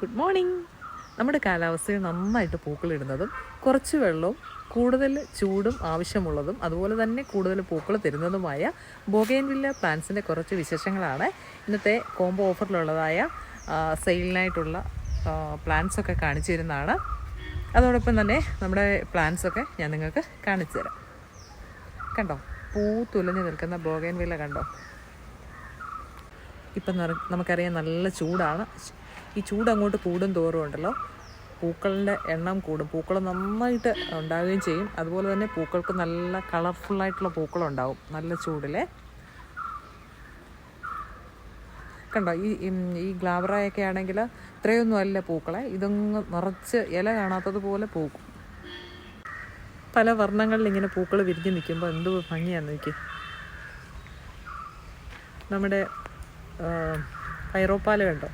Good morning നമ്മുടെ കാലാവസ്ഥയിൽ നന്നായിട്ട് പൂക്കളിടുന്നതും കുറച്ച് വെള്ളവും കൂടുതൽ ചൂടും ആവശ്യമുള്ളതും അതുപോലെ തന്നെ കൂടുതൽ പൂക്കൾ തരുന്നതുമായ ബൊഗൈൻവില്ല പ്ലാന്റ്സിന്റെ കുറച്ച് വിശേഷങ്ങളാണ്. ഇന്നത്തെ കോംബോ ഓഫറിലുള്ളതായ സെയിലിനായിട്ടുള്ള പ്ലാന്റ്സൊക്കെ കാണിച്ചു തരുന്നതാണ് അതോടൊപ്പം തന്നെ നമ്മുടെ പ്ലാന്റ്സൊക്കെ ഞാൻ നിങ്ങൾക്ക് കാണിച്ചു തരാം കണ്ടോ? പൂ തുലഞ്ഞു നിൽക്കുന്ന ബോഗൈൻവില്ല കണ്ടോ? ഇപ്പം നമുക്കറിയാം നല്ല ചൂടാണ്. ഈ ചൂട് അങ്ങോട്ട് കൂടും തോറും ഉണ്ടല്ലോ പൂക്കളുടെ എണ്ണം കൂടും. പൂക്കൾ നന്നായിട്ട് ഉണ്ടാവുകയും ചെയ്യും. അതുപോലെ തന്നെ പൂക്കൾക്ക് നല്ല കളർഫുള്ളായിട്ടുള്ള പൂക്കളുണ്ടാവും നല്ല ചൂടിലെ. കണ്ടോ ഈ ഈ- ഗ്ലാബറായൊക്കെ ആണെങ്കിൽ ഇത്രയൊന്നും അല്ല പൂക്കളെ ഇതൊന്ന് നിറച്ച് ഇല കാണാത്തതുപോലെ പൂക്കും. പല വർണങ്ങളിൽ ഇങ്ങനെ പൂക്കൾ വിരിഞ്ഞ് നിൽക്കുമ്പോൾ എന്ത് ഭംഗിയാന്ന് നോക്കി നമ്മുടെ ഫൈറോപ്പാല കണ്ടോ?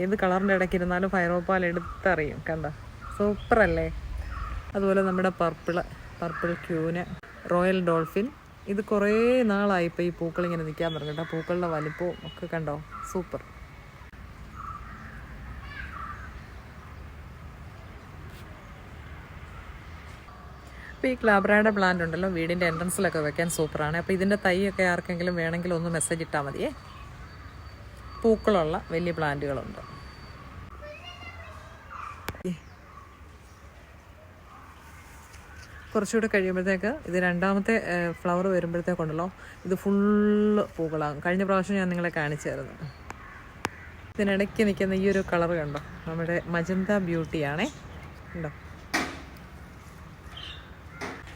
ഏത് കളറിന്റെ ഇടയ്ക്ക് ഇരുന്നാലും ഫയറോപ്പാൽ എടുത്തറിയും കണ്ടോ? സൂപ്പറല്ലേ? അതുപോലെ നമ്മുടെ purple purple queen royal dolphin ഇത് കുറേ നാളായി ഇപ്പോൾ ഈ പൂക്കൾ ഇങ്ങനെ നിൽക്കാൻ തുടങ്ങി പൂക്കളുടെ വലിപ്പവും ഒക്കെ കണ്ടോ? സൂപ്പർ. അപ്പോൾ ഈ ക്ലാബ്രയുടെ പ്ലാന്റ് ഉണ്ടല്ലോ വീടിന്റെ എൻട്രൻസിലൊക്കെ വെക്കാൻ സൂപ്പറാണ്. അപ്പോൾ ഇതിന്റെ തൈയൊക്കെ ആർക്കെങ്കിലും വേണമെങ്കിൽ ഒന്ന് മെസ്സേജ് ഇട്ടാൽ മതിയേ. പൂക്കളുള്ള വലിയ പ്ലാന്റുകളുണ്ട് കുറച്ചുകൂടെ കഴിയുമ്പോഴത്തേക്ക് ഇത് രണ്ടാമത്തെ ഫ്ലവർ വരുമ്പോഴത്തേക്കുണ്ടല്ലോ ഇത് ഫുള്ള് പൂക്കളാകും. കഴിഞ്ഞ പ്രാവശ്യം ഞാൻ നിങ്ങളെ കാണിച്ചായിരുന്നു. ഇതിനിടയ്ക്ക് നിൽക്കുന്ന ഈ ഒരു കളർ കണ്ടോ? നമ്മുടെ മജന്ത ബ്യൂട്ടിയാണേ കണ്ടോ?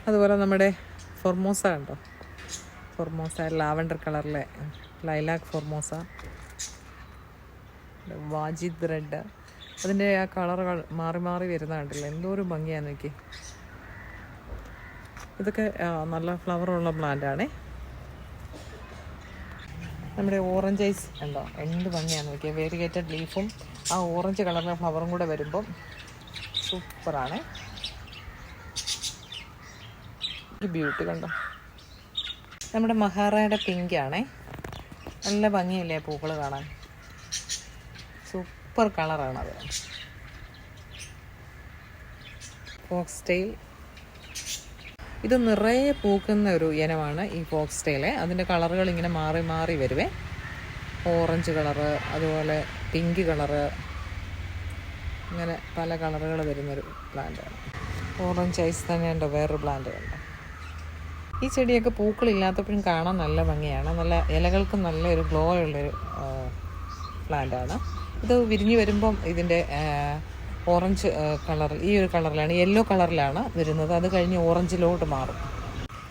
അതുപോലെ നമ്മുടെ ഫൊർമോസ കണ്ടോ? ഫൊർമോസ ലാവൻഡർ കളറിലെ ലൈലാക്ക് ഫൊർമോസ വാജിദ് റെഡ് അതിന്റെ ആ കളറുകൾ മാറി മാറി വരുന്ന എന്തോ ഒരു ഭംഗിയാന്ന് നോക്കി ഇതൊക്കെ നല്ല ഫ്ലവറുള്ള പ്ലാന്റ് ആണേ. നമ്മുടെ ഓറഞ്ച് ഐസ് ഉണ്ടോ? എന്ത് ഭംഗിയാണ് നോക്കിയത് വേരിഗേറ്റഡ് ലീഫും ആ ഓറഞ്ച് കളറിലെ ഫ്ലവറും കൂടെ വരുമ്പം സൂപ്പറാണ് ഒരു ബ്യൂട്ടി കണ്ടോ? നമ്മുടെ മഹാറായുടെ പിങ്ക് ആണേ. നല്ല ഭംഗിയല്ലേ പൂക്കൾ കാണാൻ? സൂപ്പർ കളറാണത് ഫോക്സ് ടെയിൽ ഇത് നിറയെ പൂക്കുന്ന ഒരു ഇനമാണ് ഈ ഫോക്സ് ടെയിലെ അതിന്റെ കളറുകൾ ഇങ്ങനെ മാറി മാറി വരുവേ. ഓറഞ്ച് കളറ് അതുപോലെ പിങ്ക് കളറ് ഇങ്ങനെ പല കളറുകൾ വരുന്നൊരു പ്ലാന്റാണ്. ഓറഞ്ച് ഐസ് തന്നെ ഉണ്ട് വേറൊരു പ്ലാന്റ് കണ്ടോ? ഈ ചെടിയൊക്കെ പൂക്കളില്ലാത്തപ്പോഴും കാണാൻ നല്ല ഭംഗിയാണ്. നല്ല ഇലകൾക്ക് നല്ലൊരു ഗ്ലോ ഉള്ളൊരു പ്ലാന്റാണ്. ഇത് വിരിഞ്ഞ് വരുമ്പം ഇതിന്റെ ഓറഞ്ച് കളറിൽ ഈ ഒരു കളറിലാണ് യെല്ലോ കളറിലാണ് വരുന്നത്. അത് കഴിഞ്ഞ് ഓറഞ്ചിലോട്ട് മാറും.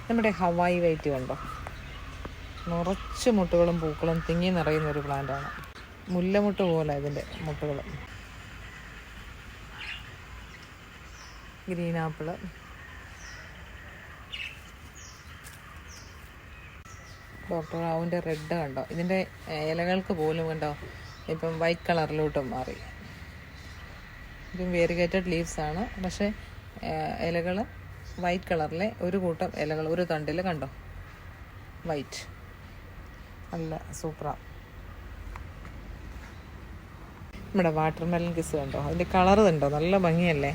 നമ്മുടെ ഹവായി വൈറ്റ് കണ്ടോ? നിറച്ച് മുട്ടുകളും പൂക്കളും തിങ്ങി നിറയുന്ന ഒരു പ്ലാന്റാണ് മുല്ലമുട്ട് പോലെ ഇതിന്റെ മുട്ടുകൾ. Green apple. ഡോക്ടർ റാവുവിന്റെ റെഡ് കണ്ടോ? ഇതിന്റെ ഇലകൾക്ക് പോലും കണ്ടോ? ഇപ്പം വൈറ്റ് കളറിലോട്ട് മാറി. ഇതും വേരിഗേറ്റഡ് ലീവ്സ് ആണ്. പക്ഷേ ഇലകൾ വൈറ്റ് കളറിലെ ഒരു കൂട്ടം ഇലകൾ ഒരു തണ്ടിൽ കണ്ടോ? വൈറ്റ് നല്ല സൂപ്പറാണ് നമ്മുടെ വാട്ടർ മെലൺ കിസ് കണ്ടോ? അതിന്റെ കളർ കണ്ടോ? നല്ല ഭംഗിയല്ലേ?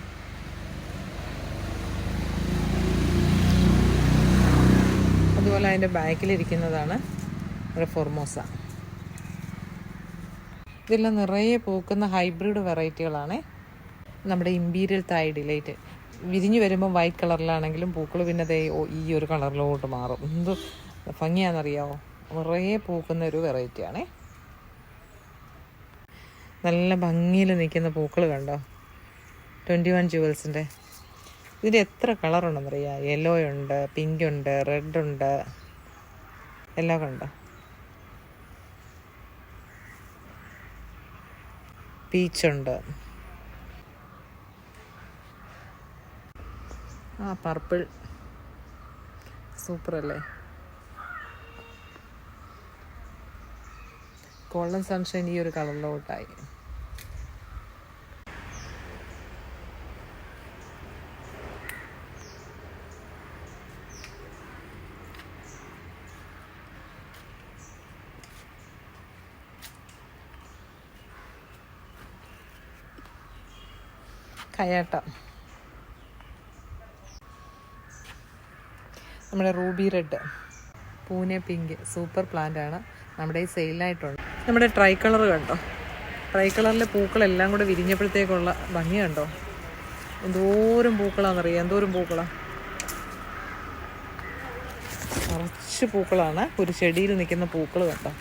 അതുപോലെ അതിന്റെ ബാക്കിലിരിക്കുന്നതാണ് നമ്മുടെ ഫോർമോസ ഇതെല്ലാം നിറയെ പൂക്കുന്ന ഹൈബ്രിഡ് വെറൈറ്റികളാണ് നമ്മുടെ ഇമ്പീരിയൽ തായ് ഡിലൈറ്റ് വിരിഞ്ഞു വരുമ്പോൾ വൈറ്റ് കളറിലാണെങ്കിലും പൂക്കൾ പിന്നെ അതേ ഈ ഒരു കളറിലോട്ട് മാറും. എന്ത് ഭംഗിയാണെന്നറിയാമോ നിറയെ പൂക്കുന്ന ഒരു വെറൈറ്റിയാണേ നല്ല ഭംഗിയിൽ നിൽക്കുന്ന പൂക്കൾ കണ്ടോ? ട്വന്റി വൺ ജുവൽസിന്റെ ഇതിന്റെ എത്ര കളറുണ്ടെന്നറിയാം യെല്ലോ ഉണ്ട് പിങ്ക് ഉണ്ട് റെഡ് ഉണ്ട്. എല്ലാം കണ്ടോ? പീച്ചുണ്ട് ആ പർപ്പിൾ. സൂപ്പർ അല്ലേ ഗോൾഡൻ സൺഷൈൻ ഈ ഒരു കളറിലോട്ടായി. ഹയാട്ട നമ്മുടെ ruby red Pune pink super plant ആണ് നമ്മുടെ ഈ സെയിലായിട്ടുണ്ട് നമ്മുടെ ട്രൈ കളർ കണ്ടോ? ട്രൈ കളറിലെ പൂക്കളെല്ലാം കൂടെ വിരിഞ്ഞപ്പോഴത്തേക്കുള്ള ഭംഗി കണ്ടോ? എന്തോരം പൂക്കളാണെന്നറിയാം? എന്തോരം പൂക്കളാണ് കുറച്ച് പൂക്കളാണ്. ഒരു ചെടിയിൽ നിൽക്കുന്ന പൂക്കൾ കണ്ടോ?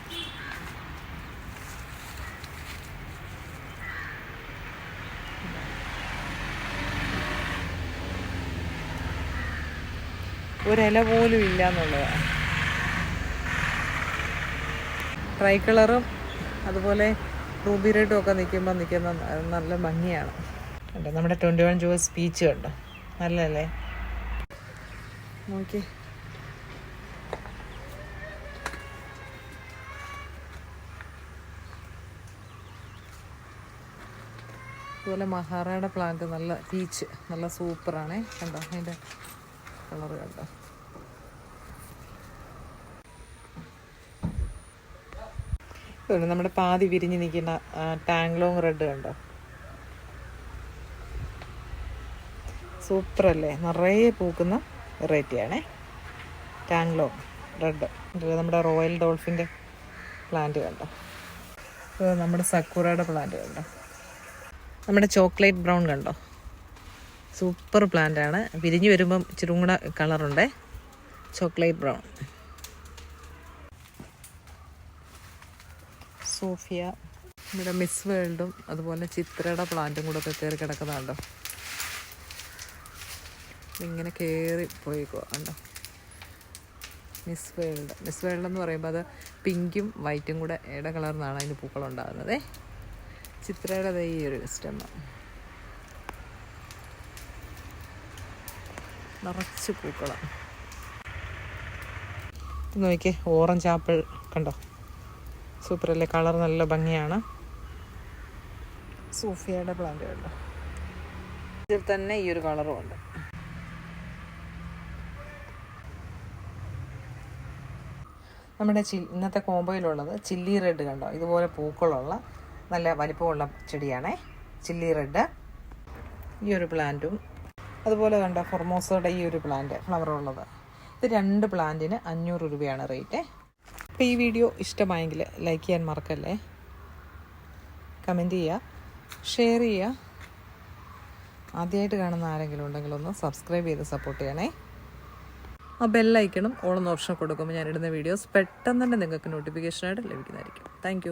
ഒരില പോലും ഇല്ല എന്നുള്ളതാണ് ട്രൈ കളറും അതുപോലെ റൂബി റെഡും ഒക്കെ നിൽക്കുമ്പോൾ നിൽക്കുന്ന നല്ല ഭംഗിയാണ്. കണ്ടോ നമ്മുടെ ട്വന്റി വൺ ജൂസ് സ്പീച്ച് കണ്ടോ? നല്ലല്ലേ നോക്കി. അതുപോലെ മഹാറയുടെ പ്ലാന്റ് നല്ല പീച്ച് നല്ല സൂപ്പറാണേ കണ്ടോ അതിന്റെ കളറ് കണ്ടോ? നമ്മുടെ പാതി വിരിഞ്ഞ് നിൽക്കുന്ന ടാങ്ലോങ് റെഡ് കണ്ടോ? സൂപ്പറല്ലേ നിറയെ പൂക്കുന്ന വെറൈറ്റിയാണേ. ടാങ്ലോങ് റെഡ് നമ്മുടെ റോയൽ ഡോൾഫിന്റെ പ്ലാന്റ് കണ്ടോ? നമ്മുടെ സക്കൂറയുടെ പ്ലാന്റ് കണ്ടോ? നമ്മുടെ ചോക്ലേറ്റ് ബ്രൗൺ കണ്ടോ? സൂപ്പർ പ്ലാന്റ് ആണ്. വിരിഞ്ഞ് വരുമ്പം ഇച്ചിരി കൂടെ കളറുണ്ടേ ചോക്ലേറ്റ് ബ്രൗൺ സോഫിയ. ഇവിടെ മിസ് വേൾഡും അതുപോലെ ചിത്രയുടെ പ്ലാന്റും കൂടെ ഒക്കെ കയറി കിടക്കുന്നുണ്ടോ? ഇങ്ങനെ കയറി പോയിക്കോ കണ്ടോ? മിസ് വേൾഡ് മിസ് വേൾഡ് എന്ന് പറയുമ്പോൾ അത് പിങ്കും വൈറ്റും കൂടെ ഇട കളർന്നാണ് അതിന് പൂക്കളുണ്ടാകുന്നത് ചിത്രയുടെ ഈ ഒരു സ്റ്റെമ്മ നിറച്ച് പൂക്കളാണ് നോക്കിയേ ഓറഞ്ച് ആപ്പിൾ കണ്ടോ? സൂപ്പർ അല്ലേ കളർ നല്ല ഭംഗിയാണ്. സൂഫിയയുടെ പ്ലാന്റ് ഇതിൽ തന്നെ ഈ ഒരു കളറും ഉണ്ട്. നമ്മുടെ ചി ഇന്നത്തെ കോമ്പോയിലുള്ളത് ചില്ലി റെഡ് കണ്ടോ? ഇതുപോലെ പൂക്കളുള്ള നല്ല വലിപ്പമുള്ള ചെടിയാണേ. ചില്ലി റെഡ് ഈ ഒരു പ്ലാന്റും അതുപോലെ കണ്ടോ ഫൊർമോസയുടെ ഈ ഒരു പ്ലാന്റ് ഫ്ലവർ ഉള്ളത്. ഇത് രണ്ട് പ്ലാന്റിന് അഞ്ഞൂറ് രൂപയാണ് റേറ്റ് അപ്പോൾ ഈ വീഡിയോ ഇഷ്ടമായെങ്കിൽ ലൈക്ക് ചെയ്യാൻ മറക്കല്ലേ? കമന്റ് ചെയ്യുക ഷെയർ ചെയ്യുക. ആദ്യമായിട്ട് കാണുന്ന ആരെങ്കിലും ഉണ്ടെങ്കിൽ ഒന്ന് സബ്സ്ക്രൈബ് ചെയ്ത് സപ്പോർട്ട് ചെയ്യണേ. ആ ബെല്ലൈക്കണം ഓളെന്ന ഓപ്ഷൻ കൊടുക്കുമ്പോൾ ഞാനിടുന്ന വീഡിയോസ് പെട്ടെന്ന് തന്നെ നിങ്ങൾക്ക് നോട്ടിഫിക്കേഷനായിട്ട് ലഭിക്കുന്നതായിരിക്കും. താങ്ക്